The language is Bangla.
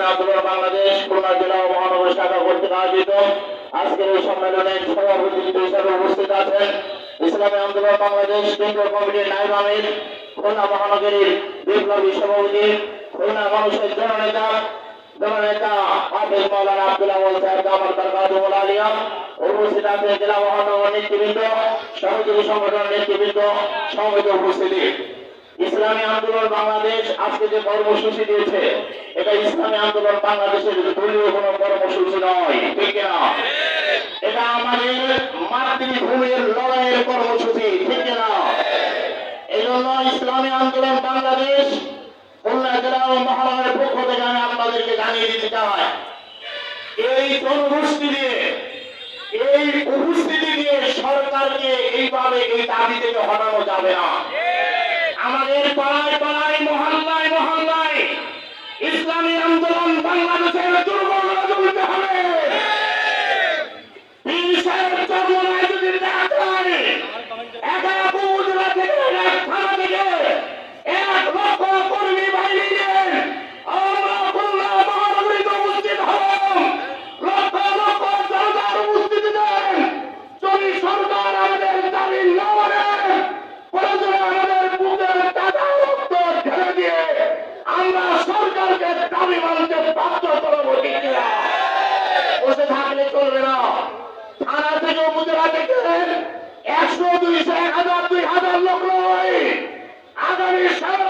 ইসলামী আন্দোলন বাংলাদেশ খুলনা জেলা মহানগর শাখা কর্তৃক আয়োজিত আজকের এই সম্মেলনে হিসেবে উপস্থিত আছেন ইসলামী আন্দোলন বাংলাদেশ কমিটির নাইব আমির, খুলনা মহানগরীর বিপ্লবী সভাপতি, খুলনা মানুষের জননেতা জেলা মহানগর নেতৃবৃন্দ, সহযোগী সংগঠন নেতৃবৃন্দ সমবেত উপস্থিতি। ইসলামী আন্দোলন বাংলাদেশ আজকে যে কর্মসূচি দিয়েছে, এটা ইসলামী আন্দোলন বাংলাদেশের দলীয় কোনো কর্মসূচি নয়, ঠিক না এটা আমাদের মাতৃভূমির লড়াইয়ের কর্মসূচি, ঠিক না এই জন্য ইসলামী আন্দোলন বাংলাদেশ, খুলনা জেলা ও মহানগরের পক্ষ থেকে আমি আপনাদেরকে জানিয়ে দিতে চাই, এই জনগোষ্ঠী দিয়ে এই উপস্থিতি দিয়ে সরকারকে এইভাবে এই দাবি থেকে হটানো যাবে না। পাড়ায় পাড়ায় মহল্লায় মহল্লায় ইসলামী আন্দোলন বাংলাদেশের ঠিক কিনা? বসে থাকলে চলবে না থানা থেকে উপজেলা থেকে একশো দুইশো, এক হাজার, দুই হাজার লোক নয় আগামী সংগ্রামের